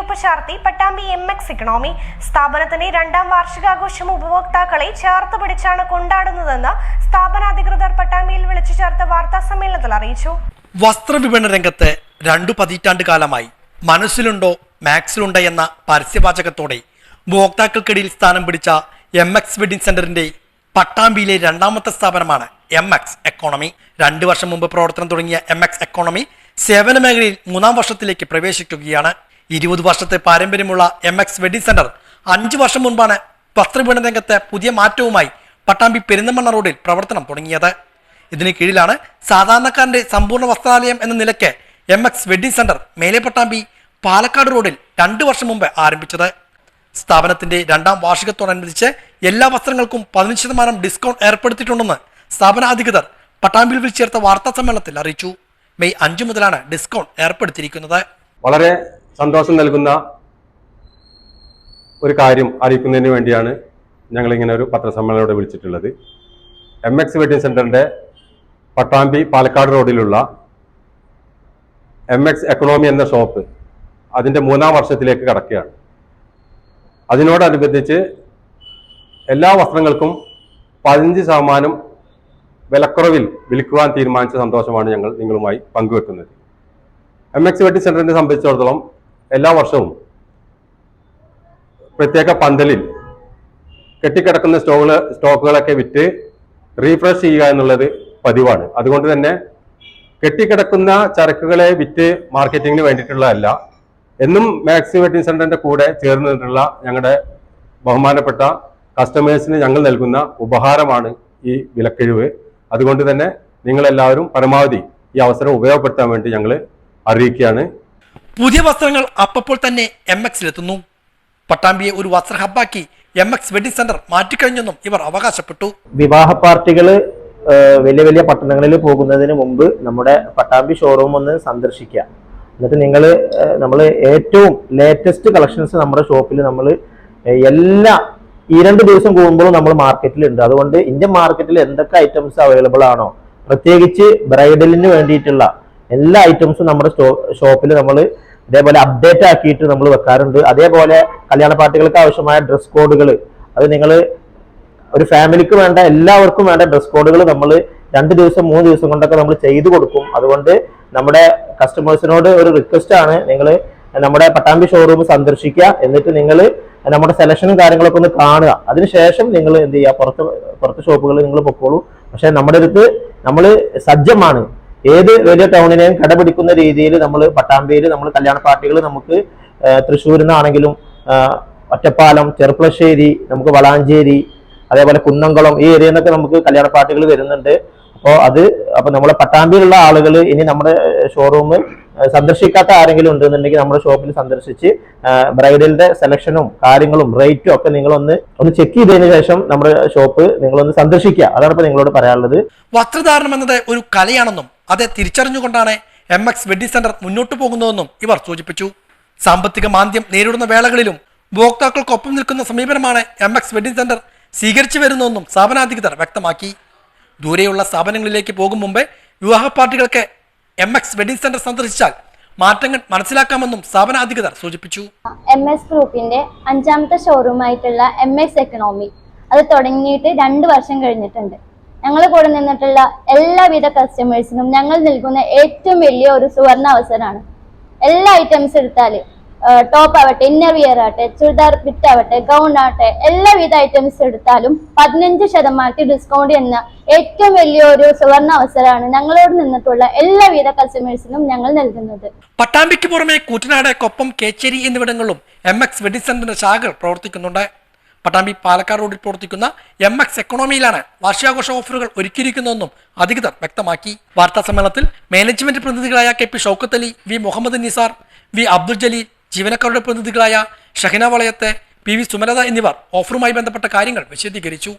കയ്യൊപ്പ് ചാർത്തി Pattambi M X economy സ്ഥാപനത്തിന്റെ രണ്ടാം വാർഷികാഘോഷം ഉപഭോക്താക്കളെ ചേർത്ത് പിടിച്ചാണ് കൊണ്ടാടുന്നതെന്ന് സ്ഥാപനാധികൃതർ പട്ടാമ്പിയിൽ വിളിച്ചു ചേർത്ത വാർത്താ സമ്മേളനത്തിൽ അറിയിച്ചു. വസ്ത്രവിപണന രംഗത്ത് രണ്ടു പതിറ്റാണ്ട് കാലമായി മനസ്സിലുണ്ടോ മാക്സിലുണ്ടോ എന്ന പരസ്യവാചകത്തോടെ ഉപഭോക്താക്കൾക്കിടയിൽ സ്ഥാനം പിടിച്ച എം എക്സ് വെഡിങ് സെന്ററിന്റെ പട്ടാമ്പിയിലെ രണ്ടാമത്തെ സ്ഥാപനമാണ് എം എക്സ് എക്കോണമി രണ്ടു വർഷം മുമ്പ് പ്രവർത്തനം തുടങ്ങിയ എം എക്സ് എക്കോണമി സേവന മേഖലയിൽ മൂന്നാം വർഷത്തിലേക്ക് പ്രവേശിക്കുകയാണ് ഇരുപത് വർഷത്തെ പാരമ്പര്യമുള്ള എം എക്സ് വെഡിങ് സെന്റർ അഞ്ചു വർഷം മുൻപാണ് വസ്ത്രവിപണന രംഗത്തെ പുതിയ മാറ്റവുമായി പട്ടാമ്പി പെരിന്തമണ്ണ റോഡിൽ പ്രവർത്തനം തുടങ്ങിയത്. ഇതിന് കീഴിലാണ് സാധാരണക്കാരന്റെ സമ്പൂർണ വസ്ത്രാലയം എന്ന നിലയ്ക്ക് എം എക്സ് വെഡിങ് സെന്റർ മേലെ പട്ടാമ്പി പാലക്കാട് റോഡിൽ രണ്ടു വർഷം മുമ്പ് ആരംഭിച്ചത്. സ്ഥാപനത്തിന്റെ രണ്ടാം വാർഷികത്തോടനുബന്ധിച്ച് എല്ലാ വസ്ത്രങ്ങൾക്കും പതിനഞ്ച് ശതമാനം ഡിസ്കൗണ്ട് ഏർപ്പെടുത്തിയിട്ടുണ്ടെന്ന് സ്ഥാപന അധികൃതർ പട്ടാമ്പിൽ വിളിച്ചേർത്ത വാർത്താ സമ്മേളനത്തിൽ അറിയിച്ചു. മെയ് അഞ്ചു മുതലാണ് ഡിസ്കൗണ്ട് ഏർപ്പെടുത്തിയിരിക്കുന്നത്. വളരെ സന്തോഷം നൽകുന്ന ഒരു കാര്യം അറിയിക്കുന്നതിന് വേണ്ടിയാണ് ഞങ്ങൾ ഇങ്ങനെ ഒരു പത്രസമ്മേളനം വിളിച്ചിട്ടുള്ളത്. എം എക്സ് വെഡിങ് സെന്ററിന്റെ പട്ടാമ്പി പാലക്കാട് റോഡിലുള്ള എം എക്സ് എക്കണോമി എന്ന ഷോപ്പ് അതിന്റെ മൂന്നാം വർഷത്തിലേക്ക് കടക്കുകയാണ്. അതിനോടനുബന്ധിച്ച് എല്ലാ വസ്ത്രങ്ങൾക്കും പതിനഞ്ച് ശതമാനം വിലക്കുറവിൽ വിൽക്കുവാൻ തീരുമാനിച്ച സന്തോഷമാണ് ഞങ്ങൾ നിങ്ങളുമായി പങ്കുവെക്കുന്നത്. എം എക്സ് വെഡിങ് സെന്ററിനെ സംബന്ധിച്ചിടത്തോളം എല്ലാ വർഷവും പ്രത്യേക പന്തലിൽ കെട്ടിക്കിടക്കുന്ന സ്റ്റോക്കുകൾ സ്റ്റോക്കുകളൊക്കെ വിറ്റ് റീഫ്രഷ് ചെയ്യുക എന്നുള്ളത് പതിവാണ്. അതുകൊണ്ട് തന്നെ കെട്ടിക്കിടക്കുന്ന ചരക്കുകളെ വിറ്റ് മാർക്കറ്റിങ്ങിന് വേണ്ടിയിട്ടുള്ളതല്ല. എന്നും മാക്സി വെഡിങ് സെന്ററിന്റെ കൂടെ ചേർന്ന് ഞങ്ങളുടെ ബഹുമാനപ്പെട്ട കസ്റ്റമേഴ്സിന് ഞങ്ങൾ നൽകുന്ന ഉപഹാരമാണ് ഈ വിലക്കിഴിവ്. അതുകൊണ്ട് തന്നെ നിങ്ങളെല്ലാവരും പരമാവധി ഈ അവസരം ഉപയോഗപ്പെടുത്താൻ വേണ്ടി ഞങ്ങൾ അറിയിക്കുകയാണ്. പുതിയ വസ്ത്രങ്ങൾ അപ്പപ്പോൾ തന്നെ എം എക്സിലെത്തുന്നു പട്ടാമ്പിയെ ഒരു വസ്ത്ര ഹബ്ബാക്കി എം എക്സ് വെഡിങ് സെന്റർ മാറ്റിക്കഴിഞ്ഞെന്നും ഇവർ അവകാശപ്പെട്ടു. വിവാഹ പാർട്ടികൾ വലിയ വലിയ പട്ടണങ്ങളിൽ പോകുന്നതിന് മുമ്പ് നമ്മുടെ പട്ടാമ്പി ഷോറൂം ഒന്ന് സന്ദർശിക്കുക. എന്നിട്ട് നിങ്ങൾ നമ്മൾ ഏറ്റവും ലേറ്റസ്റ്റ് കളക്ഷൻസ് നമ്മുടെ ഷോപ്പിൽ നമ്മൾ എല്ലാ ഈ രണ്ട് ദിവസം കൂടുമ്പോഴും നമ്മൾ മാർക്കറ്റിലുണ്ട് അതുകൊണ്ട് ഇന്ത്യൻ മാർക്കറ്റിൽ എന്തൊക്കെ ഐറ്റംസ് അവൈലബിൾ ആണോ പ്രത്യേകിച്ച് ബ്രൈഡലിന് വേണ്ടിയിട്ടുള്ള എല്ലാ ഐറ്റംസും നമ്മുടെ ഷോപ്പിൽ നമ്മൾ ഇതേപോലെ അപ്ഡേറ്റ് ആക്കിയിട്ട് നമ്മൾ വെക്കാറുണ്ട്. അതേപോലെ കല്യാണ പാർട്ടികൾക്ക് ആവശ്യമായ ഡ്രസ് കോഡുകൾ അത് നിങ്ങൾ ഒരു ഫാമിലിക്ക് വേണ്ട എല്ലാവർക്കും വേണ്ട ഡ്രസ് കോഡുകൾ നമ്മൾ രണ്ട് ദിവസം മൂന്ന് ദിവസം കൊണ്ടൊക്കെ നമ്മൾ ചെയ്തു കൊടുക്കും. അതുകൊണ്ട് നമ്മുടെ കസ്റ്റമേഴ്സിനോട് ഒരു റിക്വസ്റ്റ് ആണ് നിങ്ങൾ നമ്മുടെ പട്ടാമ്പി ഷോറൂം സന്ദർശിക്കുക. എന്നിട്ട് നിങ്ങൾ നമ്മുടെ സെലക്ഷനും കാര്യങ്ങളൊക്കെ ഒന്ന് കാണുക. അതിനുശേഷം നിങ്ങൾ എന്ത് ചെയ്യുക? പുറത്ത് പുറത്ത് ഷോപ്പുകൾ നിങ്ങൾ പൊക്കോളൂ. പക്ഷെ നമ്മുടെ അടുത്ത് നമ്മൾ സജ്ജമാണ്. ഏത് വലിയ ടൗണിനെയും കടപിടിക്കുന്ന രീതിയിൽ നമ്മൾ പട്ടാമ്പിയിൽ നമ്മൾ കല്യാണ പാർട്ടികൾ നമുക്ക് തൃശ്ശൂരിൽ നിന്നാണെങ്കിലും ഒറ്റപ്പാലം ചെറുപ്പളശ്ശേരി നമുക്ക് വളാഞ്ചേരി അതേപോലെ കുന്നംകുളം ഈ ഏരിയയിൽ നിന്നൊക്കെ നമുക്ക് കല്യാണ പാർട്ടികൾ വരുന്നുണ്ട്. അപ്പോൾ അത് അപ്പോൾ നമ്മളെ പട്ടാമ്പിയിലുള്ള ആളുകൾ ഇനി നമ്മുടെ ഷോറൂം സന്ദർശിക്കാത്ത ആരെങ്കിലും ഉണ്ടെന്നുണ്ടെങ്കിൽ നമ്മുടെ ഷോപ്പിൽ സന്ദർശിച്ച് ബ്രൈഡലിന്റെ സെലക്ഷനും കാര്യങ്ങളും റേറ്റും ഒക്കെ നിങ്ങളൊന്ന് ഒന്ന് ചെക്ക് ചെയ്തതിനു ശേഷം നമ്മുടെ ഷോപ്പ് നിങ്ങളൊന്ന് സന്ദർശിക്കുക. അതാണ് ഇപ്പോൾ നിങ്ങളോട് പറയാനുള്ളത്. വസ്ത്രധാരണം എന്നത് ഒരു കലയാണെന്നും അത് തിരിച്ചറിഞ്ഞുകൊണ്ടാണ് എം എക്സ് വെഡി സെന്റർ മുന്നോട്ടു പോകുന്നതെന്നും ഇവർ സൂചിപ്പിച്ചു. സാമ്പത്തിക മാന്ദ്യം നേരിടുന്ന വേളകളിലും ഉപഭോക്താക്കൾക്കൊപ്പം നിൽക്കുന്ന സമീപനമാണ് എം എക്സ് വെഡിങ് സെന്റർ സ്വീകരിച്ചു വരുന്നതെന്നും സ്ഥാപനാധികൃതർ വ്യക്തമാക്കി. ദൂരെയുള്ള സ്ഥാപനങ്ങളിലേക്ക് പോകും മുമ്പേ വിവാഹ പാർട്ടികൾക്ക് എം എക്സ് വെഡിങ് സെന്റർ സന്ദർശിച്ചാൽ മാറ്റങ്ങൾ മനസ്സിലാക്കാമെന്നും സ്ഥാപനാധികൃതർ സൂചിപ്പിച്ചു. എം എസ് ഗ്രൂപ്പിന്റെ അഞ്ചാമത്തെ ഷോറൂമായിട്ടുള്ള എം എക്സ് എക്കണോമി അത് തുടങ്ങിയിട്ട് രണ്ട് വർഷം കഴിഞ്ഞിട്ടുണ്ട്. ഞങ്ങൾ കൂടെ നിന്നിട്ടുള്ള എല്ലാവിധ കസ്റ്റമേഴ്സിനും ഞങ്ങൾ നൽകുന്ന ഏറ്റവും വലിയ ഒരു സുവർണ അവസരമാണ്. എല്ലാ ഐറ്റംസ് എടുത്താൽ ടോപ്പ് ആവട്ടെ ഇന്നർ വിയർ ആവട്ടെ ചുരിദാർ ബിറ്റ് ആവട്ടെ ഗൗൺ ആവട്ടെ എല്ലാവിധ ഐറ്റംസ് എടുത്താലും പതിനഞ്ച് ശതമാനത്തിൽ ഡിസ്കൗണ്ട് എന്ന ഏറ്റവും വലിയൊരു സുവർണ അവസരമാണ് ഞങ്ങളോട് നിന്നിട്ടുള്ള എല്ലാവിധ കസ്റ്റമേഴ്സിനും ഞങ്ങൾ നൽകുന്നത്. പട്ടാമ്പിക്ക് പുറമെ കൂറ്റനാട് കൊപ്പം കേച്ചേരി എന്നിവിടങ്ങളിലും എം എക്സ് വെഡിങ് സെന്ററിന്റെ ശാഖകൾ പ്രവർത്തിക്കുന്നുണ്ട്. പട്ടാമ്പി പാലക്കാട് റോഡിൽ പ്രവർത്തിക്കുന്ന എം എക്സ് എക്കണോമിയിലാണ് വാർഷികാഘോഷ ഓഫറുകൾ ഒരുക്കിയിരിക്കുന്നതെന്നും അധികൃതർ വ്യക്തമാക്കി. വാർത്താ സമ്മേളനത്തിൽ management പ്രതിനിധികളായ K P Shoukath Ali V Muhammad Nizar V Abdul Jaleel ജീവനക്കാരുടെ പ്രതിനിധികളായ ഷഹന വളയത്തെ പി വി സുമലത എന്നിവർ ഓഫറുമായി ബന്ധപ്പെട്ട കാര്യങ്ങൾ വിശദീകരിച്ചു.